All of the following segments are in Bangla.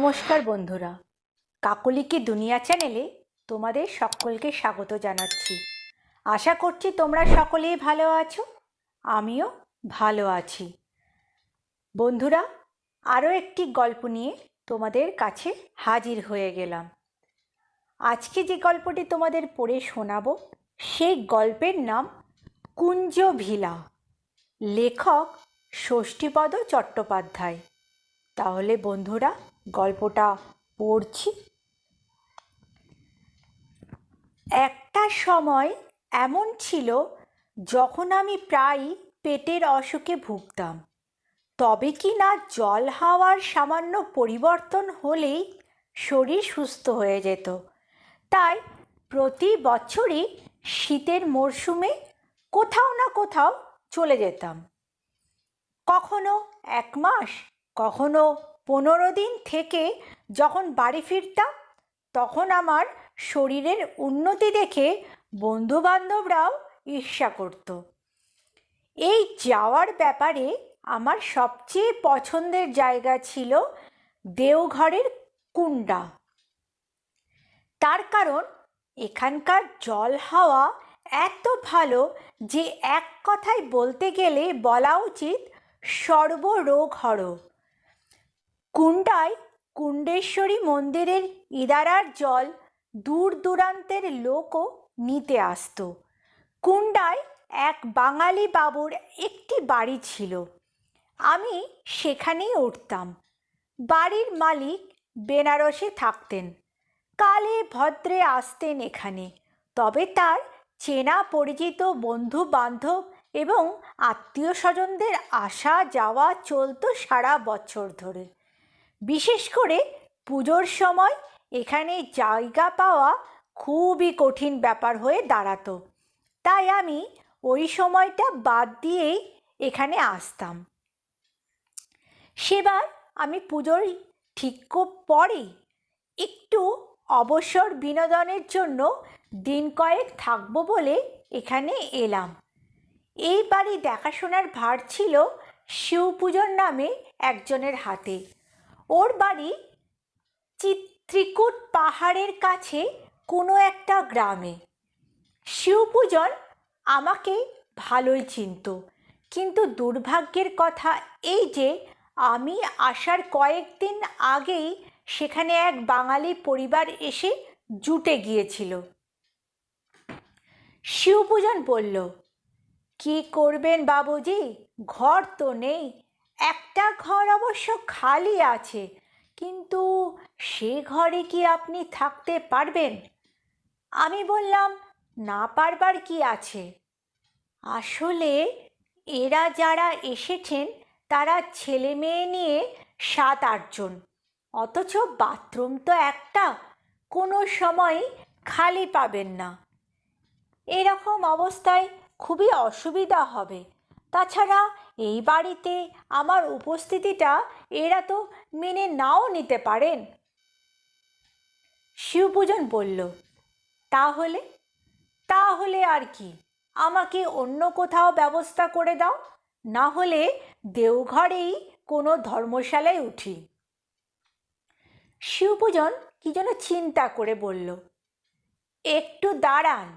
নমস্কার বন্ধুরা। কাকলিকি দুনিয়া চ্যানেলে তোমাদের সকলকে স্বাগত জানাচ্ছি। আশা করছি তোমরা সকলেই ভালো আছো, আমিও ভালো আছি। বন্ধুরা, আরও একটি গল্প নিয়ে তোমাদের কাছে হাজির হয়ে গেলাম। আজকে যে গল্পটি তোমাদের পড়ে শোনাবো, সেই গল্পের নাম কুঞ্জ ভিলা লেখক ষষ্ঠীপদ চট্টোপাধ্যায়। তাহলে বন্ধুরা গল্পটা পড়ছি। একটা সময় এমন ছিল, যখন আমি প্রায় পেটের অসুখে ভুগতাম। তবে কি না জল হাওয়ার সামান্য পরিবর্তন হলেই শরীর সুস্থ হয়ে যেত। তাই প্রতি বছরই শীতের মরশুমে কোথাও না কোথাও চলে যেতাম। কখনো এক মাস, কখনো পনেরো দিন থেকে যখন বাড়ি ফিরতাম, তখন আমার শরীরের উন্নতি দেখে বন্ধুবান্ধবরাও ঈর্ষা করত। এই যাওয়ার ব্যাপারে আমার সবচেয়ে পছন্দের জায়গা ছিল দেওঘরের কুণ্ডা। তার কারণ, এখানকার জল হাওয়া এত ভালো যে এক কথায় বলতে গেলে বলা উচিত সর্বরোগ কুণ্ডায় কুণ্ডেশ্বরী মন্দিরের ইদারার জল দূর দূরান্তের লোকও নিতে আসতো। কুণ্ডায় এক বাঙালি বাবুর একটি বাড়ি ছিল। আমি সেখানেই উঠতাম। বাড়ির মালিক বেনারসে থাকতেন। কালে ভদ্রে আসতেন এখানে। তবে তার চেনা পরিচিত বন্ধু বান্ধব এবং আত্মীয় স্বজনদের আসা যাওয়া চলতো সারা বছর ধরে। বিশেষ করে পুজোর সময় এখানে জায়গা পাওয়া খুবই কঠিন ব্যাপার হয়ে দাঁড়াতো। তাই আমি ওই সময়টা বাদ দিয়েই এখানে আসতাম। সেবার আমি পুজোর ঠিক পরেই একটু অবসর বিনোদনের জন্য দিন কয়েক থাকব বলে এখানে এলাম। এই বাড়ি দেখাশোনার ভার ছিল শিব পুজোর নামে একজনের হাতে। ওর বাড়ি চিত্রিকূট পাহাড়ের কাছে কোনো একটা গ্রামে। শিবপূজন আমাকে ভালোই চিনত, কিন্তু দুর্ভাগ্যের কথা এই যে আমি আসার কয়েকদিন আগেই সেখানে এক বাঙালি পরিবার এসে জুটে গিয়েছিল। শিবপূজন বলল, কি করবেন বাবুজি? ঘর তো নেই একটা ঘর অবশ্য খালি আছে, কিন্তু সে ঘরে কি আপনি থাকতে পারবেন? আমি বললাম, না পারবার কি আছে? আসলে এরা যারা এসেছেন, তারা ছেলে মেয়ে নিয়ে সাত আটজন অথচ বাথরুম তো একটা, কোনো সময় খালি পাবেন না। এরকম অবস্থায় খুবই অসুবিধা হবে। তাছাড়া এই বাড়িতে আমার উপস্থিতিটা এরা তো মেনে নাও নিতে পারেন। শিবপূজন বলল, তাহলে? তাহলে আর কি? আমাকে অন্য কোথাও ব্যবস্থা করে দাও? না হলে দেওঘরেই কোনো ধর্মশালায় উঠি। শিবপূজন কি যেন চিন্তা করে বলল, একটু দাঁড়ান।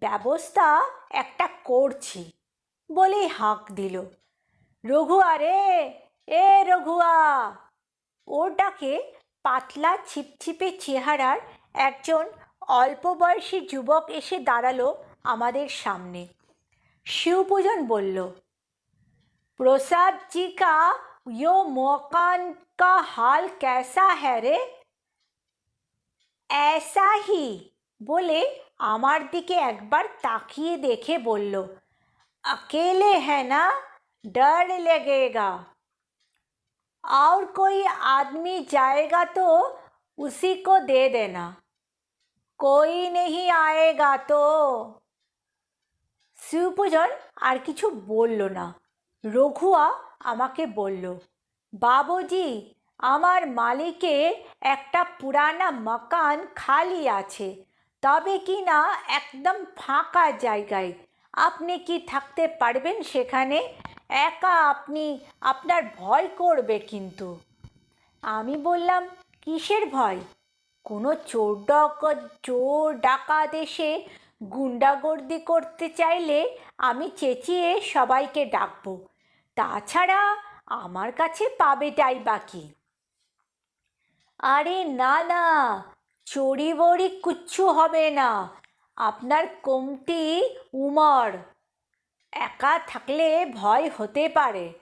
ব্যবস্থা একটা করছি। বলেই হাঁক দিল রঘুয়া রে এ রঘুয়া ওটাকে পাতলা ছিপছিপে চেহারার একজন অল্প বয়সী যুবক এসে দাঁড়ালো আমাদের সামনে শিবপূজন বলল প্রসাদ জি কা यो मकान का हाल कैसा है रे ऐसा ही বলে আমার দিকে একবার তাকিয়ে দেখে বলল अकेले है ना डर लगेगा और कोई आदमी जाएगा तो उसी को दे देना कोई नहीं आएगा तो শিবপূজন আর কিছু বলল না রঘুয়া আমাকে বলল বাবুজি আমার মালিকের একটা পুরানা মকান খালি আছে তবে কি না একদম ফাঁকা জায়গায় আপনি কি থাকতে পারবেন সেখানে? একা আপনি, আপনার ভয় করবে কিন্তু। আমি বললাম, কিসের ভয়? কোনো চোর ডাকাত চোর ডাকাত এসে গুন্ডাগর্দি করতে চাইলে আমি চেঁচিয়ে সবাইকে ডাকবো। তাছাড়া আমার কাছে পাবেটাই বাকি। আরে না না চড়ি বড়ি কিচ্ছু হবে না। আপনার কমতি উমর। একা থাকলে ভয় হতে পারে।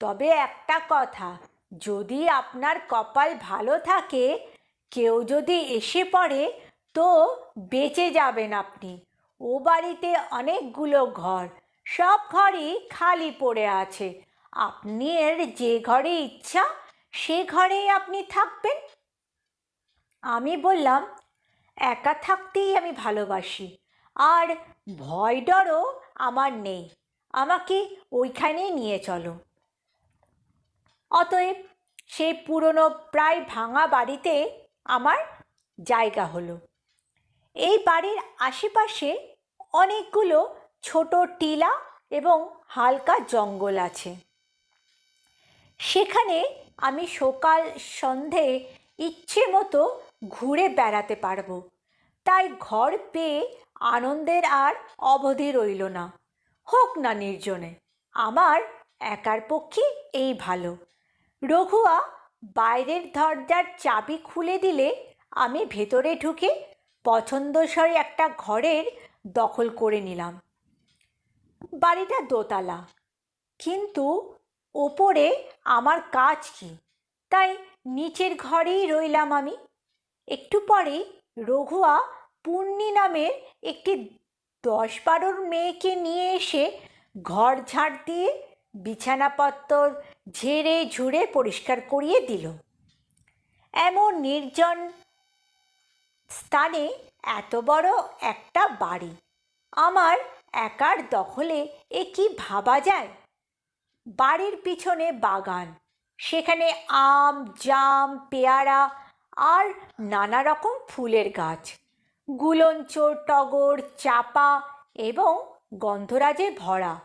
তবে একটা কথা, যদি আপনার কপাল ভালো থাকে, কেউ যদি এসে পড়ে, তো বেঁচে যাবেন আপনি। ও বাড়িতে অনেকগুলো ঘর, সব ঘরই খালি পড়ে আছে। আপনার যে ঘরে ইচ্ছা, সে ঘরেই আপনি থাকবেন। আমি বললাম একা থাকতেই আমি ভালোবাসি। আর ভয় ডরও আমার নেই। আমাকে ওইখানেই নিয়ে চলো। অতএব সেই পুরনো প্রায় ভাঙা বাড়িতে আমার জায়গা হলো। এই বাড়ির আশেপাশে অনেকগুলো ছোট টিলা এবং হালকা জঙ্গল আছে। সেখানে আমি সকাল সন্ধে ইচ্ছে মতো ঘুরে বেড়াতে পারব। তাই ঘর পেয়ে আনন্দের আর অবধি রইল না। হোক না নির্জনে, আমার একার পক্ষে এই ভালো। রঘুয়া বাইরের দরজার চাবি খুলে দিলে আমি ভেতরে ঢুকে পছন্দসই একটা ঘরের দখল করে নিলাম। বাড়িটা দোতলা, কিন্তু ওপরে আমার কাজ কি? তাই নিচের ঘরেই রইলাম আমি। একটু পরে রঘুয়া পূর্ণি নামের একটি দশ বারোর মেয়েকে নিয়ে এসে ঘর ঝাড় দিয়ে বিছানাপত্তর ঝেড়ে ঝুড়ে পরিষ্কার করিয়ে দিল। এমন নির্জন স্থানে এত বড় একটা বাড়ি, আমার একার দখলে এ কি ভাবা যায়? বাড়ির পিছনে বাগান, সেখানে আম, জাম, পেয়ারা আর নানা রকম ফুলের গাছ। গুলঞ্চোর, টগর, চাপা এবং গন্ধরাজে ভরা।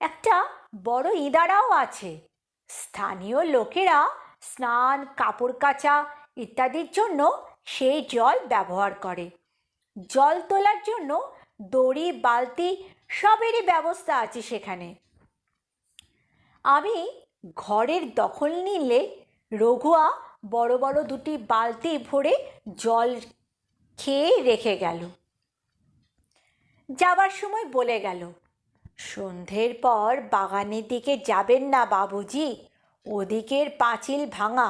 একটা বড় ইদারাও আছে। স্থানীয় লোকেরা স্নান, কাপড় কাচা ইত্যাদির জন্য সেই জল ব্যবহার করে। জল তোলার জন্য দড়ি, বালতি সবেরই ব্যবস্থা আছে সেখানে। আমি ঘরের দখল নিলে রঘুয়া বড় বড় দুটি বালতি ভরে জল খেয়ে রেখে গেল। যাবার সময় বলে গেল, সন্ধ্যের পর বাগানের দিকে যাবেন না বাবুজি, ওদিকের পাঁচিল ভাঙা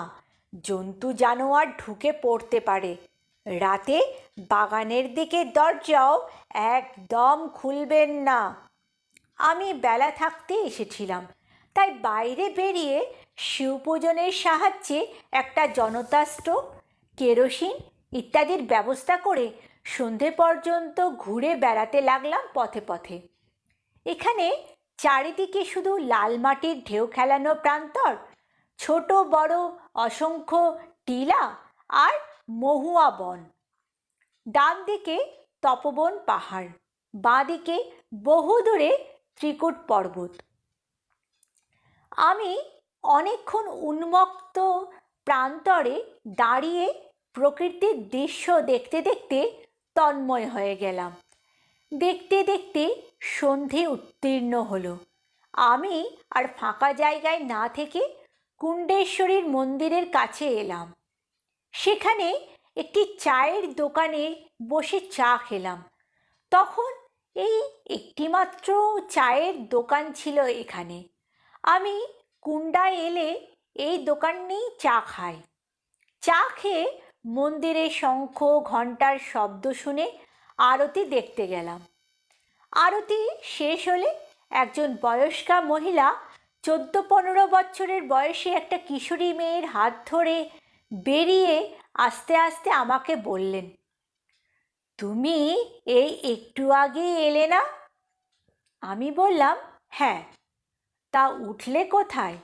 জন্তু জানোয়ার ঢুকে পড়তে পারে। রাতে বাগানের দিকে দরজাও একদম খুলবেন না। আমি বেলা থাকতে এসেছিলাম, তাই বাইরে বেরিয়ে শিবপূজনের সাহায্যে একটা জনতা কেরোসিন ইত্যাদির ব্যবস্থা করে সন্ধে পর্যন্ত ঘুরে বেড়াতে লাগলাম পথে পথে। এখানে চারিদিকে শুধু লাল মাটির ঢেউ খেলানো প্রান্তর, ছোট বড় অসংখ্য টিলা আর মহুয়া বন। ডান দিকে তপবন পাহাড় বাঁ দিকে বহু দূরে ত্রিকুট পর্বত। আমি অনেকক্ষণ উন্মুক্ত প্রান্তরে দাঁড়িয়ে প্রকৃতির দৃশ্য দেখতে দেখতে তন্ময় হয়ে গেলাম। দেখতে দেখতে সন্ধে উত্তীর্ণ হলো। আমি আর ফাঁকা জায়গায় না থেকে কুণ্ডেশ্বরীর মন্দিরের কাছে এলাম। সেখানে একটি চায়ের দোকানে বসে চা খেলাম। তখন এই একটিমাত্র চায়ের দোকান ছিল এখানে। আমি কুন্ডায় এলে এই দোকানেই চা খায়। চা খেয়ে মন্দিরে শঙ্খ ঘণ্টার শব্দ শুনে আরতি দেখতে গেলাম। আরতি শেষ হলে একজন বয়স্কা মহিলা চোদ্দ পনেরো বছরের বয়সে একটা কিশোরী মেয়ের হাত ধরে বেরিয়ে আস্তে আস্তে আমাকে বললেন, তুমি এই একটু আগে এলে না? আমি বললাম হ্যাঁ। তা উঠলে কোথায়?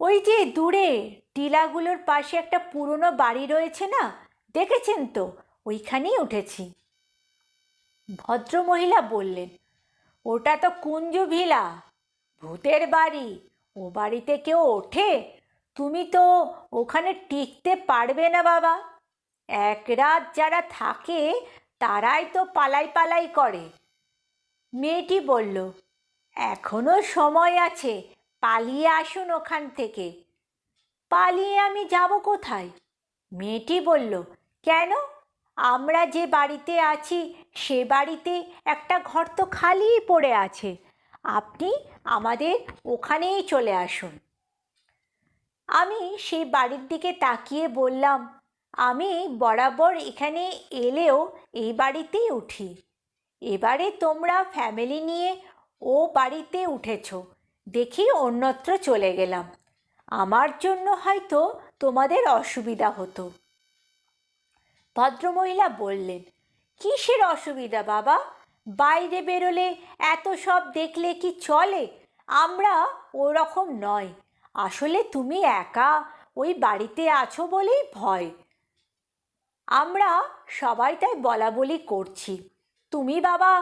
ওই যে দূরে, টিলাগুলোর পাশে একটা পুরনো বাড়ি রয়েছে না? দেখেছেন তো? ওইখানেই উঠেছি। ভদ্রমহিলা বললেন, ওটা তো কুঞ্জ ভিলা, ভূতের বাড়ি। ও বাড়িতে কেউ ওঠে? তুমি তো ওখানে টিকতে পারবে না বাবা। এক রাত যারা থাকে, তারাই তো পালাই পালাই করে। মেয়েটি বলল এখনও সময় আছে, পালিয়ে আসুন ওখান থেকে। পালিয়ে আমি যাব কোথায়? মেয়েটি বলল, কেন? আমরা যে বাড়িতে আছি, সে বাড়িতে একটা ঘর তো খালিই পড়ে আছে। আপনি আমাদের ওখানেই চলে আসুন। আমি সেই বাড়ির দিকে তাকিয়ে বললাম, আমি বরাবর এখানে এলেও এই বাড়িতেই উঠি। এবারে তোমরা ফ্যামিলি নিয়ে ও বাড়িতে উঠেছ, দেখি অন্যত্র চলে গেলাম। আমার জন্য হয়তো তোমাদের অসুবিধা হতো। ভদ্রমহিলা বললেন, কিসের অসুবিধা বাবা? বাইরে বেরোলে এত সব দেখলে কি চলে? আমরা ওরকম নয়। আসলে তুমি একা ওই বাড়িতে আছো বলেই ভয়। আমরা সবাই তাই বলা বলি করছি। তুমি বাবা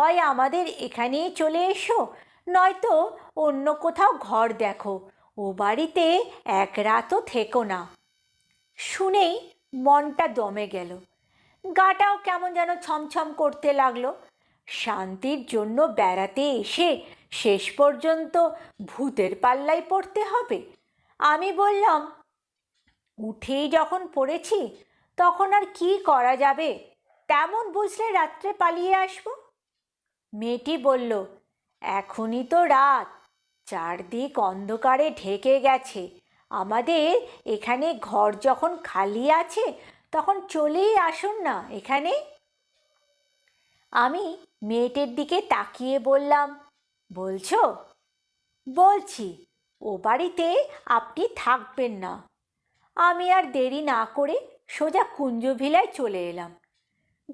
হয় আমাদের এখানেই চলে এসো। নয়তো অন্য কোথাও ঘর দেখো। ও বাড়িতে এক রাতও থেকো না। শুনেই মনটা দমে গেল। গাটাও কেমন যেন ছমছম করতে লাগল। শান্তির জন্য বেড়াতে এসে শেষ পর্যন্ত ভূতের পাল্লায় পড়তে হবে। আমি বললাম, উঠেই যখন পড়েছি, তখন আর কি করা যাবে? তেমন বুঝলে রাত্রে পালিয়ে আসব? মেয়েটি বলল, এখনই তো রাত। চারদিক অন্ধকারে ঢেকে গেছে। আমাদের এখানে ঘর যখন খালি আছে, তখন চলেই আসুন না এখানে। আমি মেয়েটির দিকে তাকিয়ে বললাম, বলছো? বলছি, ও বাড়িতে আপনি থাকবেন না। আমি আর দেরি না করে সোজা কুঞ্জভিলায় চলে এলাম।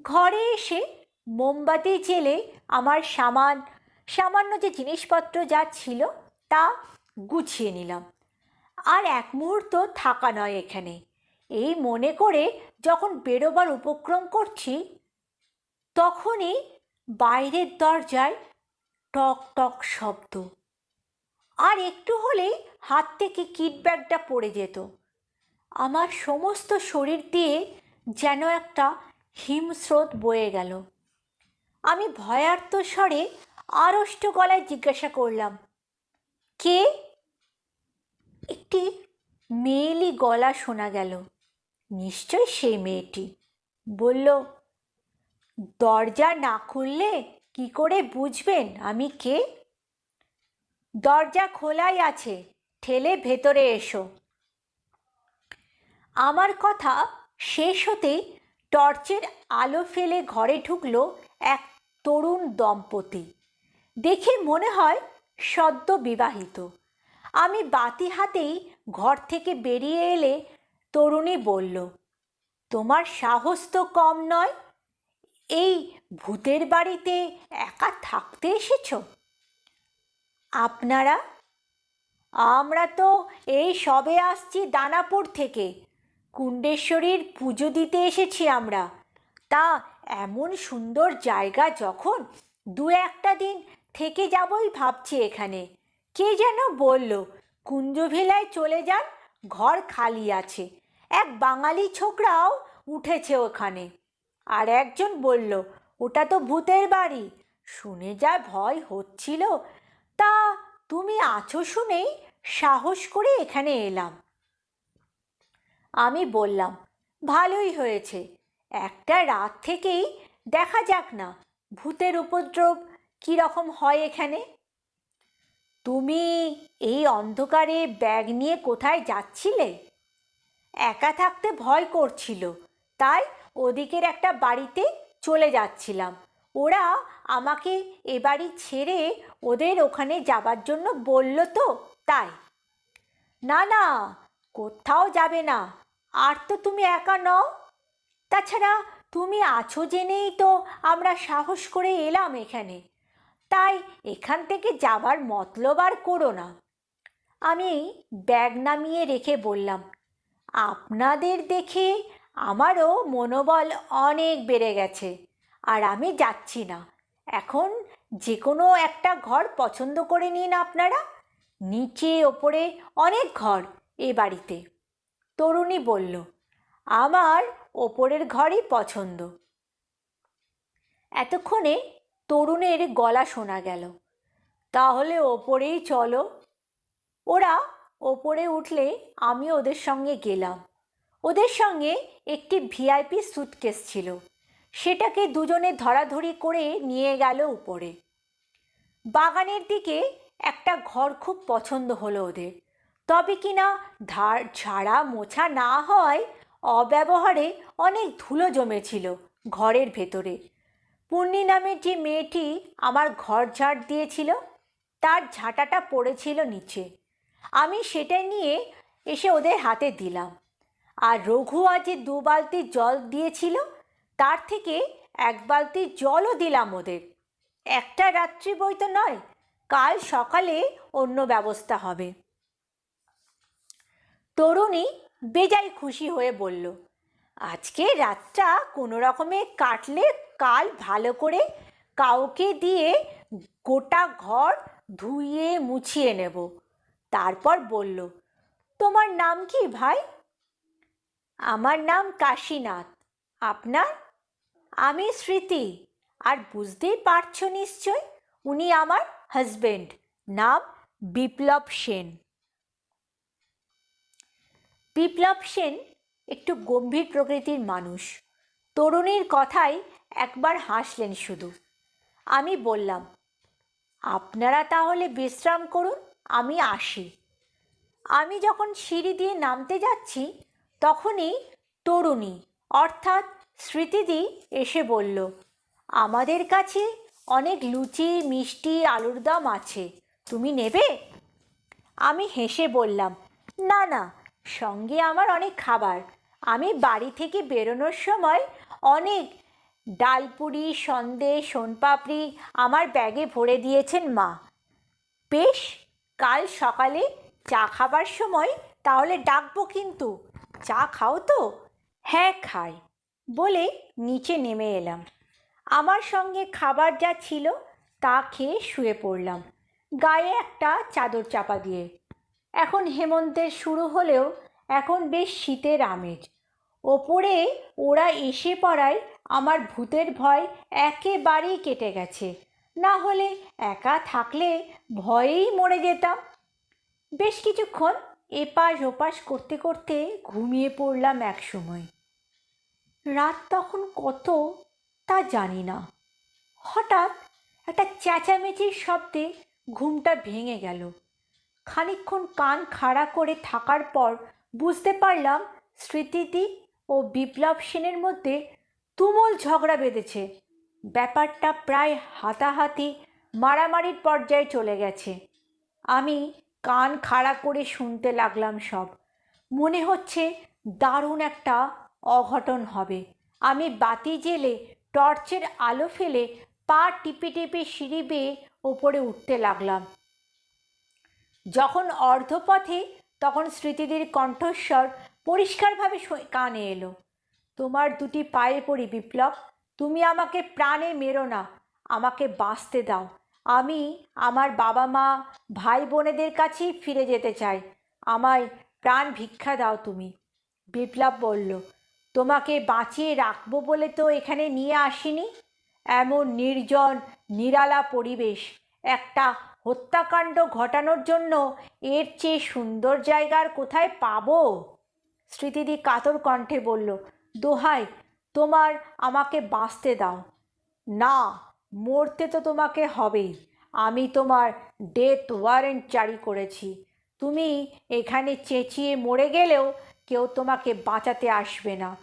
ঘরে এসে মোমবাতি জেলে আমার সামান, সামান্য যে জিনিসপত্র যা ছিল তা গুছিয়ে নিলাম। আর এক মুহূর্ত থাকা নয় এখানে। এই মনে করে যখন বেরোবার উপক্রম করছি, তখনই বাইরের দরজায় টক টক শব্দ। আর একটু হলেই হাত থেকে কিট ব্যাগটা পড়ে যেত। আমার সমস্ত শরীর দিয়ে যেন একটা হিমস্রোত বয়ে গেল। আমি ভয়ার্ত স্বরে আড়ষ্ট গলায় জিজ্ঞাসা করলাম, কে? একটি মেয়েলি গলা শোনা গেল, নিশ্চয় সেই মেয়েটি। বলল, দরজা না খুললে কি করে বুঝবেন আমি কে? দরজা খোলাই আছে, ঠেলে ভেতরে এসো। আমার কথা শেষ হতেই টর্চের আলো ফেলে ঘরে ঢুকলো এক তরুণ দম্পতি। দেখে মনে হয় সদ্য বিবাহিত। আমি বাতি হাতেই ঘর থেকে বেরিয়ে এলে তরুণী বলল, তোমার সাহস তো কম নয়? এই ভূতের বাড়িতে একা থাকতে এসেছ? আপনারা? আমরা তো এই সবে আসছি দানাপুর থেকে। কুণ্ডেশ্বরীর পুজো দিতে এসেছি আমরা। তা এমন সুন্দর জায়গা যখন দু একটা দিন থেকে যাবই ভাবছি এখানে। কে যেন বলল, কুঞ্জভিলায় চলে যান, ঘর খালি আছে। এক বাঙালি ছোকরাও উঠেছে ওখানে। আর একজন বলল, ওটা তো ভূতের বাড়ি। শুনে যা ভয় হচ্ছিল, তা তুমি আছো শুনেই সাহস করে এখানে এলাম। আমি বললাম, ভালোই হয়েছে। একটা রাত থেকেই দেখা যাক না, ভূতের উপদ্রব কীরকম হয় এখানে। তুমি এই অন্ধকারে ব্যাগ নিয়ে কোথায় যাচ্ছিলে? একা থাকতে ভয় করছিল, তাই ওদিকের একটা বাড়িতে চলে যাচ্ছিলাম। ওরা আমাকে এ বাড়ি ছেড়ে ওদের ওখানে যাবার জন্য বলল তো, তাই। না না, কোথাও যাবে না, আর তো তুমি একা নও। তাছাড়া তুমি আছো জেনেই তো আমরা সাহস করে এলাম এখানে। তাই এখান থেকে যাবার মতলব আর করো না। আমি ব্যাগ নামিয়ে রেখে বললাম, আপনাদের দেখে আমারও মনোবল অনেক বেড়ে গেছে, আর আমি যাচ্ছি না। এখন যে কোনো একটা ঘর পছন্দ করে নিন আপনারা। নিচে, ওপরে অনেক ঘর এ বাড়িতে। তরুণী বলল, আমার ওপরের ঘরই পছন্দ। এতক্ষণে তরুণের গলা শোনা গেল। তাহলে ওপরেই চলো। ওরা ওপরে উঠলে আমি ওদের সঙ্গে গেলাম। ওদের সঙ্গে একটি ভিআইপি সুটকেস ছিল। সেটাকে দুজনে ধরাধরি করে নিয়ে গেল উপরে। বাগানের দিকে একটা ঘর খুব পছন্দ হলো ওদের। তবে কিনা ধার, ঝাড়া, মোছা না হয় অব্যবহারে অনেক ধুলো জমেছিল ঘরের ভেতরে। পূর্ণি নামের যে মেয়েটি আমার ঘর ঝাড় দিয়েছিল, তার ঝাঁটাটা পড়েছিল নিচে। আমি সেটা নিয়ে এসে ওদের হাতে দিলাম। আর রঘু আজ দু বালতি জল দিয়েছিল, তার থেকে এক বালতি জলও দিলাম ওদের। একটা রাত্রি বই তো নয়, কাল সকালে অন্য ব্যবস্থা হবে। তরুণী বেজায় খুশি হয়ে বলল, আজকে রাতটা কোনো রকমে কাটলে কাল ভালো করে কাউকে দিয়ে গোটা ঘর ধুইয়ে মুছিয়ে নেব। তারপর বলল, তোমার নাম কি ভাই? আমার নাম কাশীনাথ। আপনার? আমি স্মৃতি। আর বুঝতেই পারছ নিশ্চয়, উনি আমার হাজবেন্ড নাম বিপ্লব সেন। বিপ্লব সেন একটু গম্ভীর প্রকৃতির মানুষ। তরুণীর কথায় একবার হাসলেন শুধু। আমি বললাম, আপনারা তাহলে বিশ্রাম করুন, আমি আসি। আমি যখন সিঁড়ি দিয়ে নামতে যাচ্ছি, তখনই তরুণী, অর্থাৎ স্মৃতিদি, এসে বলল, আমাদের কাছে অনেক লুচি, মিষ্টি, আলুর দম আছে, তুমি নেবে? আমি হেসে বললাম, না না সঙ্গে আমার অনেক খাবার। আমি বাড়ি থেকে বেরোনোর সময় অনেক ডালপুরি, সন্দেশ, সোনপাপড়ি আমার ব্যাগে ভরে দিয়েছেন মা। বেশ, কাল সকালে চা খাবার সময় তাহলে ডাকবো কিন্তু। চা খাও তো? হ্যাঁ খাই। বলে নিচে নেমে এলাম। আমার সঙ্গে খাবার যা ছিল তা খেয়ে শুয়ে পড়লাম। গায়ে একটা চাদর চাপা দিয়ে। এখন হেমন্তের শুরু হলেও এখন বেশ শীতের আমেজ। ওপরে ওরা এসে পড়ায় আমার ভূতের ভয় একেবারেই কেটে গেছে। না হলে একা থাকলে ভয়েই মরে যেতাম। বেশ কিছুক্ষণ এপাশ ওপাশ করতে করতে ঘুমিয়ে পড়লাম এক সময়। রাত তখন কত তা জানি না। হঠাৎ একটা চেঁচামেচির শব্দে ঘুমটা ভেঙে গেল। খানিকক্ষণ কান খাড়া করে থাকার পর বুঝতে পারলাম স্মৃতিদি ও বিপ্লব সেনের মধ্যে তুমুল ঝগড়া বেঁধেছে। ব্যাপারটা প্রায় হাতাহাতি, মারামারির পর্যায়ে চলে গেছে। আমি কান খাড়া করে শুনতে লাগলাম সব। মনে হচ্ছে দারুণ একটা অঘটন হবে। আমি বাতি জেলে টর্চের আলো ফেলে পা টিপে টিপে সিঁড়ি বেয়ে ওপরে উঠতে লাগলাম। যখন অর্ধপথে তখন স্মৃতিদের কণ্ঠস্বর পরিষ্কারভাবে কানে এলো। তোমার দুটি পায়ে পড়ি বিপ্লব। তুমি আমাকে প্রাণে মেরো না, আমাকে বাঁচতে দাও। আমি আমার বাবা মা, ভাই বোনেদের কাছেই ফিরে যেতে চাই। আমায় প্রাণ ভিক্ষা দাও তুমি। বিপ্লব বলল, তোমাকে বাঁচিয়ে রাখব বলে তো এখানে নিয়ে আসিনি? এমন নির্জন, নিরালা পরিবেশ, একটা হত্যাকাণ্ড ঘটানোর জন্য এর চেয়ে সুন্দর জায়গার কোথায় পাবো? স্মৃতিদি কাতর কণ্ঠে বলল, দোহাই, তোমার আমাকে বাঁচতে দাও। না, মরতে তো তোমাকে হবেই। আমি তোমার ডেথ ওয়ারেন্ট জারি করেছি। তুমি এখানে চেঁচিয়ে মরে গেলেও কেউ তোমাকে বাঁচাতে আসবে না।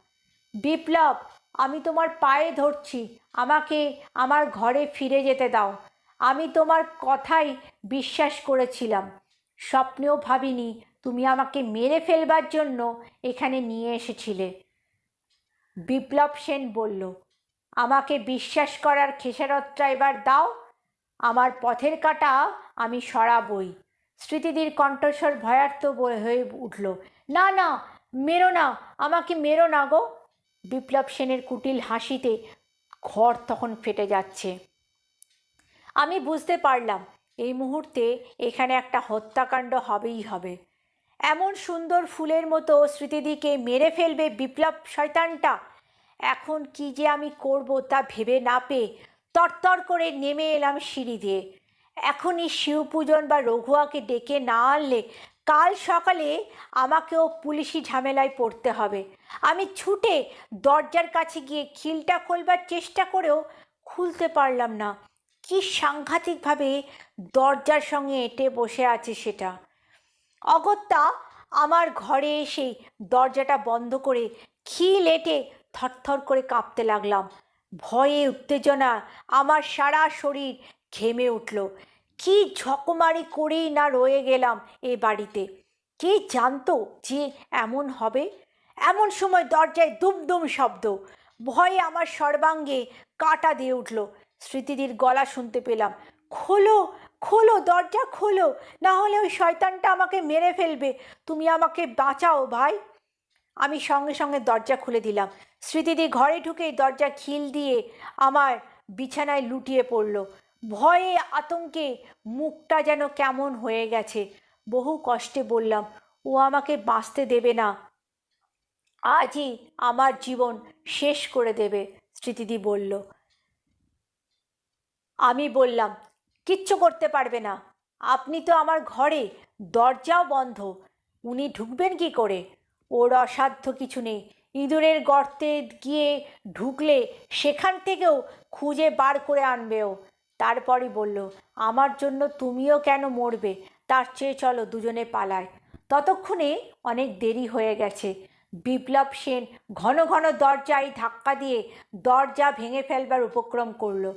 বিপ্লব, আমি তোমার পায়ে ধরছি। আমাকে আমার ঘরে ফিরে যেতে দাও। আমি তোমার কথাই বিশ্বাস করেছিলাম। স্বপ্নেও ভাবিনি তুমি আমাকে মেরে ফেলবার জন্য এখানে নিয়ে এসেছিলে। বিপ্লব সেন বলল, আমাকে বিশ্বাস করার খেসারতটা এবার দাও। আমার পথের কাটা আমি সরাবই। স্মৃতিদির কণ্ঠস্বর ভয়ার্থ হয়ে উঠল, না না, মেরো না, আমাকে মেরো না গো। বিপ্লব সেনের কুটিল হাসিতে ঘর তখন ফেটে যাচ্ছে। আমি বুঝতে পারলাম, এই মুহূর্তে এখানে একটা হত্যাকাণ্ড হবেই হবে। এমন সুন্দর ফুলের মতো স্মৃতিদিকে মেরে ফেলবে বিপ্লব শয়তানটা। এখন কি যে আমি করব তা ভেবে না পেয়ে তরতর করে নেমে এলাম সিঁড়ি দিয়ে। এখনই শিবপূজন বা রঘুয়াকে ডেকে না আনলে কাল সকালে আমাকেও পুলিশি ঝামেলায় পড়তে হবে। আমি ছুটে দরজার কাছে গিয়ে খিলটা খোলবার চেষ্টা করেও খুলতে পারলাম না। কি সাংঘাতিকভাবে দরজার সঙ্গে এঁটে বসে আছে সেটা। অগত্যা আমার ঘরে এসে দরজাটা বন্ধ করে খিল এঁটে থরথর করে কাঁপতে লাগলাম। ভয়ে উত্তেজনা আমার সারা শরীর ঘেমে উঠল। কি ঝকমারি করেই না রয়ে গেলাম এ বাড়িতে। কে জানতো যে এমন হবে? এমন সময় দরজায় দুমদুম শব্দ। ভয়ে আমার সর্বাঙ্গে কাটা দিয়ে উঠল। স্মৃতিদির গলা শুনতে পেলাম। খোলো খোলো, দরজা খোলো, না হলে ওই শয়তানটা আমাকে মেরে ফেলবে। তুমি আমাকে বাঁচাও ভাই। আমি সঙ্গে সঙ্গে দরজা খুলে দিলাম। স্মৃতিদি ঘরে ঢুকেই দরজা খিল দিয়ে আমার বিছানায় লুটিয়ে পড়ল। ভয়ে, আতঙ্কে মুখটা যেন কেমন হয়ে গেছে। বহু কষ্টে বললাম, ও আমাকে বাঁচতে দেবে না। আজই আমার জীবন শেষ করে দেবে। স্মৃতিদি বলল, আমি বললাম, কিচ্ছু করতে পারবে না। আপনি তো আমার ঘরে, দরজাও বন্ধ। উনি ঢুকবেন কি করে? ওর অসাধ্য কিছু নেই। ইঁদুরের গর্তে গিয়ে ঢুকলে সেখান থেকেও খুঁজে বার করে আনবেও তারপরই বলল, আমার জন্য তুমিও কেন মরবে? তার চেয়ে চলো দুজনে পালায়। ততক্ষণে অনেক দেরি হয়ে গেছে। বিপ্লব সেন ঘন ঘন দরজায় ধাক্কা দিয়ে দরজা ভেঙে ফেলবার উপক্রম করল।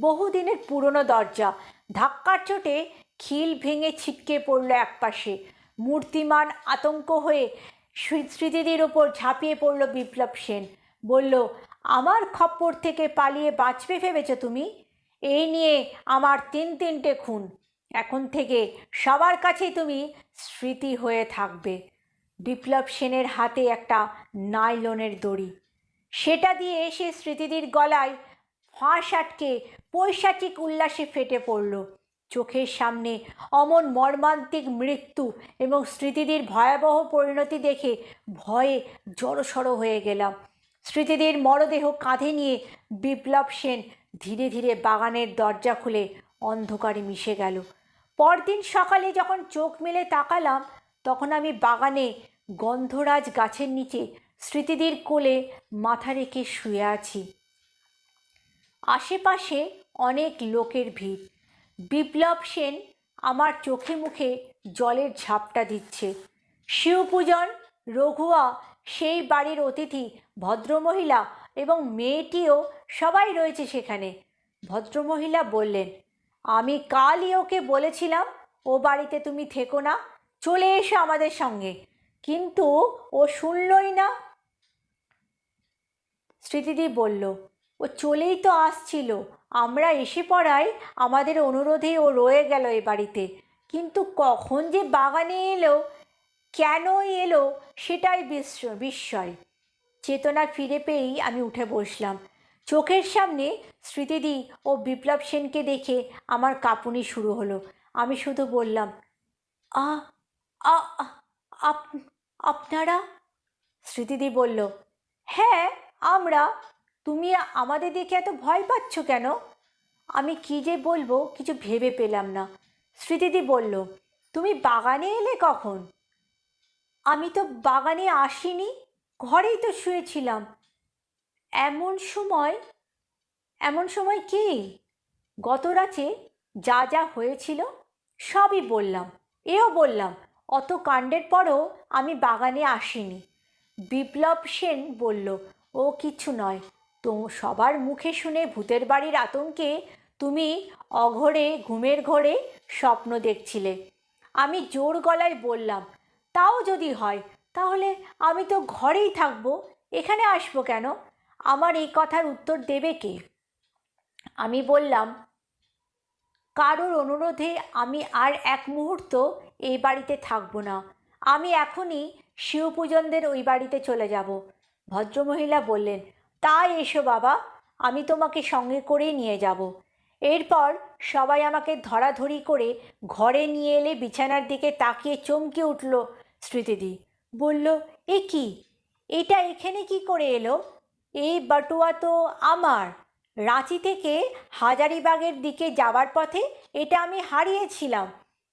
বহুদিনের পুরনো দরজা। ধাক্কার চোটে খিল ভেঙে ছিটকে পড়ল একপাশে। মূর্তিমান আতঙ্ক হয়ে স্মৃতিদির ওপর ঝাঁপিয়ে পড়ল বিপ্লব সেন। বলল, আমার খপ্পর থেকে পালিয়ে বাঁচবে ভেবেছ তুমি? এই নিয়ে আমার তিন তিনটে খুন। এখন থেকে সবার কাছেই তুমি স্মৃতি হয়ে থাকবে। বিপ্লব সেনের হাতে একটা নাইলনের দড়ি। সেটা দিয়ে সে স্মৃতিদির গলায় ফাঁস আটকে পৈশাচিক উল্লাসে ফেটে পড়ল। চোখের সামনে অমন মর্মান্তিক মৃত্যু এবং স্মৃতিদির ভয়াবহ পরিণতি দেখে ভয়ে জড়সড় হয়ে গেলাম। স্মৃতিদির মরদেহ কাঁধে নিয়ে বিপ্লব সেন ধীরে ধীরে বাগানের দরজা খুলে অন্ধকারে মিশে গেল। পরদিন সকালে যখন চোখ মেলে তাকালাম তখন আমি বাগানে গন্ধরাজ গাছের নিচে স্মৃতিদির কোলে মাথা রেখে শুয়ে আছি। আশেপাশে অনেক লোকের ভিড়। বিপ্লব সেন আমার চোখে মুখে জলের ঝাপটা দিচ্ছে। শিবপূজন, রঘুয়া, সেই বাড়ির অতিথি, ভদ্রমহিলা এবং মেয়েটিও সবাই রয়েছে সেখানে। ভদ্রমহিলা বললেন, আমি কালই ওকে বলেছিলাম, ও বাড়িতে তুমি থেকো না চলে এসো আমাদের সঙ্গে। কিন্তু ও শুনলই না। স্মৃতিদি বলল, ও চলেই তো আসছিল। আমরা এসে পড়ায় আমাদের অনুরোধে ও রয়ে গেল এ বাড়িতে। কিন্তু কখন যে বাগানে এলো কেন এলো, সেটাই বিস্ময়। চেতনা ফিরে পেয়েই আমি উঠে বসলাম। চোখের সামনে স্মৃতিদি ও বিপ্লব সেনকে দেখে আমার কাঁপুনি শুরু হলো। আমি শুধু বললাম আ আপনারা? স্মৃতিদি বলল হ্যাঁ আমরা। তুমি আমাদের দেখে এত ভয় পাচ্ছ কেন? আমি কী যে বলব কিছু ভেবে পেলাম না। স্মৃতিদি বলল, তুমি বাগানে এলে কখন? আমি তো বাগানে আসিনি, ঘরেই তো শুয়েছিলাম। এমন সময় এমন সময় কি? গত রাতে যা যা হয়েছিল, সবই বললাম, এও বললাম। অত কাণ্ডের পরও আমি বাগানে আসিনি। বিপ্লব সেন বলল, ও কিছু নয়। তো সবার মুখে শুনে ভূতের বাড়ির আতঙ্কে তুমি অঘরে, ঘুমের ঘরে স্বপ্ন দেখছিলে। আমি জোর গলায় বললাম, তাও যদি হয়, তাহলে আমি তো ঘরেই থাকব। এখানে আসব কেন? আমার এই কথার উত্তর দেবে কে? আমি বললাম, কারোর অনুরোধে আমি আর এক মুহূর্ত এই বাড়িতে থাকব না। আমি এখনই শিবপূজনদের ওই বাড়িতে চলে যাব। ভদ্রমহিলা বললেন তাই এসো বাবা, আমি তোমাকে সঙ্গে করেই নিয়ে যাব। এরপর সবাই আমাকে ধরাধরি করে ঘরে নিয়ে এলে বিছানার দিকে তাকিয়ে চমকে উঠল স্মৃতিদি। বলল, এ কি? এটা এখানে কি করে এলো? এই বাটুয়া তো আমার। রাঁচি থেকে হাজারিবাগের দিকে যাওয়ার পথে এটা আমি হারিয়েছিলাম।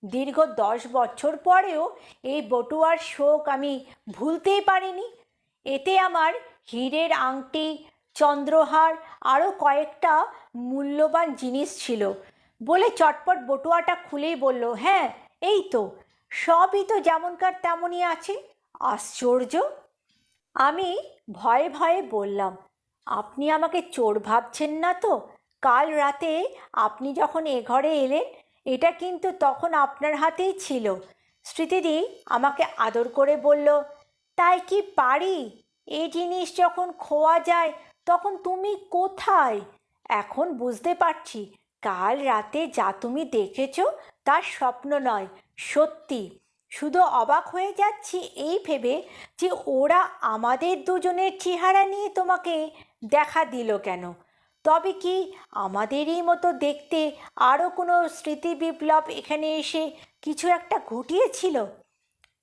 দীর্ঘ দশ বছর পরেও এই বটুয়ার শোক আমি ভুলতেই পারিনি। এতে আমার হীরের আংটি, চন্দ্রহার আরও কয়েকটা মূল্যবান জিনিস ছিল বলে চটপট বটুয়াটা খুলেই বলল হ্যাঁ এই তো, সবই তো যেমনকার তেমনই আছে, আশ্চর্য? আমি ভয়ে ভয়ে বললাম, আপনি আমাকে চোর ভাবছেন না তো? কাল রাতে আপনি যখন এ ঘরে এলেন এটা কিন্তু তখন আপনার হাতেই ছিল। স্মৃতিদি আমাকে আদর করে বলল, তাই কি পারি? এই জিনিস যখন খোয়া যায়, তখন তুমি কোথায়? এখন বুঝতে পারছি, কাল রাতে যা তুমি দেখেছ তার স্বপ্ন নয়, সত্যি। শুধু অবাক হয়ে যাচ্ছি এই ভেবে যে ওরা আমাদের দুজনের চেহারা নিয়ে তোমাকে দেখা দিল কেন? তবে কি আমাদেরই মতো দেখতে আরও কোনো স্মৃতি বিপ্লব এখানে এসে কিছু একটা ঘটিয়েছিল?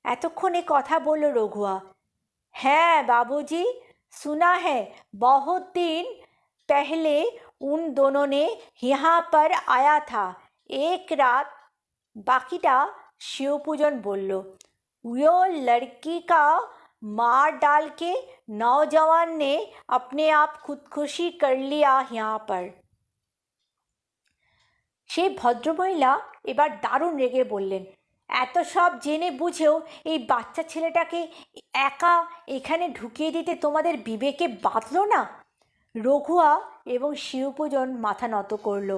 এতক্ষণে কথা বলল রঘুয়া। হ্যাঁ বাবুজি, শোনা হ্যাঁ বহুত দিন পেহলে উন দোননে হিহা পর আয়া থা। এক রাত বাকিটা बाकीटा शिवपूजन উয়ো लो यो मार डाल के नौजवान ने अपने आप खुदकुशी कर लिया यहाँ पर সেই ভদ্রমহিলা এবার দারুণ রেগে বললেন এত সব জেনে বুঝেও এই বাচ্চা ছেলেটাকে একা এখানে ঢুকিয়ে দিতে তোমাদের বিবেকে বাঁধলো না রঘুয়া এবং শিবপূজন মাথা নত করলো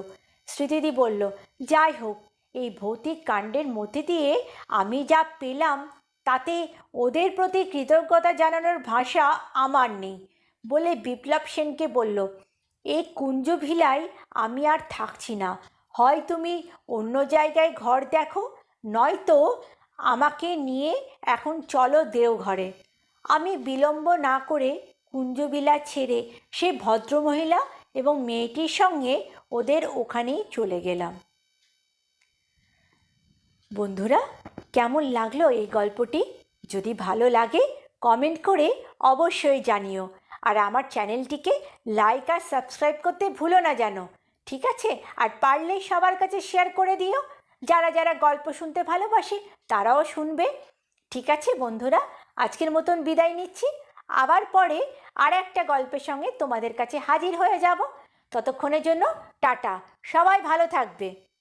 স্মৃতিদি বলল যাই হোক এই ভৌতিক কাণ্ডের মধ্যে দিয়ে আমি যা পেলাম তাতে ওদের প্রতি কৃতজ্ঞতা জানানোর ভাষা আমার নেই বলে বিপ্লব সেনকে বলল এই কুঞ্জ ভিলায় আমি আর থাকছি না। হয় তুমি অন্য জায়গায় ঘর দেখো, নয়তো আমাকে নিয়ে এখন চলো দেওঘরে আমি বিলম্ব না করে কুঞ্জবিলা ছেড়ে সে ভদ্রমহিলা এবং মেয়েটির সঙ্গে ওদের ওখানেই চলে গেলাম। বন্ধুরা কেমন লাগল এই গল্পটি? যদি ভালো লাগে কমেন্ট করে অবশ্যই জানিও। আর আমার চ্যানেলটিকে লাইক আর সাবস্ক্রাইব করতে ভুলো না যেন। ঠিক আছে? আর পারলেই সবার কাছে শেয়ার করে দিও। যারা যারা গল্প শুনতে ভালোবাসে, তারাও শুনবে। ঠিক আছে বন্ধুরা? আজকের মতন বিদায় নিচ্ছি। আবার পরে আর একটা গল্পের সঙ্গে তোমাদের কাছে হাজির হয়ে যাব। ততক্ষণের জন্য টাটা। সবাই ভালো থাকবে।